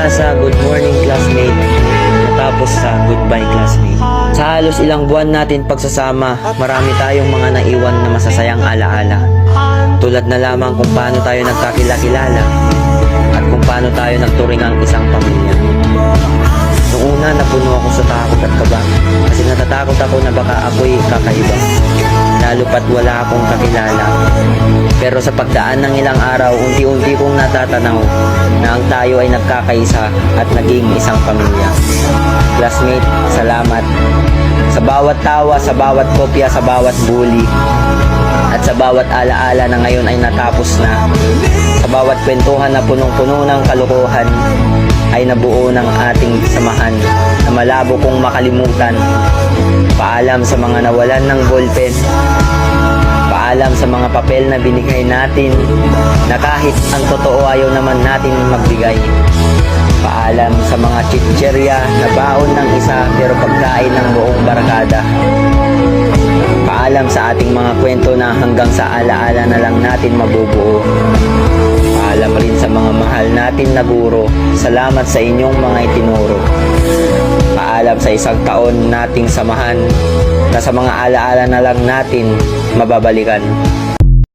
nagsimula sa good morning classmate, natapos sa goodbye classmate. Sa halos ilang buwan natin pagsasama, marami tayong mga naiwan na masasayang alaala. Tulad na lamang kung paano tayo nagkakilakilala at kung paano tayo nagturing ang isang pamilya. Noong una, napuno ako sa takot at kaba kasi natatakot ako na baka ako'y kakaiba. Lalo pat wala akong kakilala. Pero sa pagdaan ng ilang araw, unti-unti kong natatanaw na ang tayo ay nagkakaisa at naging isang pamilya. Classmate, salamat. Sa bawat tawa, sa bawat kopya, sa bawat bully, at sa bawat alaala na ngayon ay natapos na. Sa bawat kwentuhan na punong-puno ng kalokohan, ay nabuo ng ating samahan na malabo kong makalimutan. Paalam sa mga nawalan ng ballpen. Paalam sa mga papel na binigay natin na kahit ang totoo ayaw naman natin magbigay. Paalam sa mga chicherya na baon ng isa pero pagkain ng buong barkada. Paalam sa ating mga kwento na hanggang sa alaala na lang natin mabubuo. Paalam rin sa mga mahal natin na guro. Salamat sa inyong mga itinuro. Paalam sa isang taon nating samahan na sa mga alaala na lang natin mababalikan.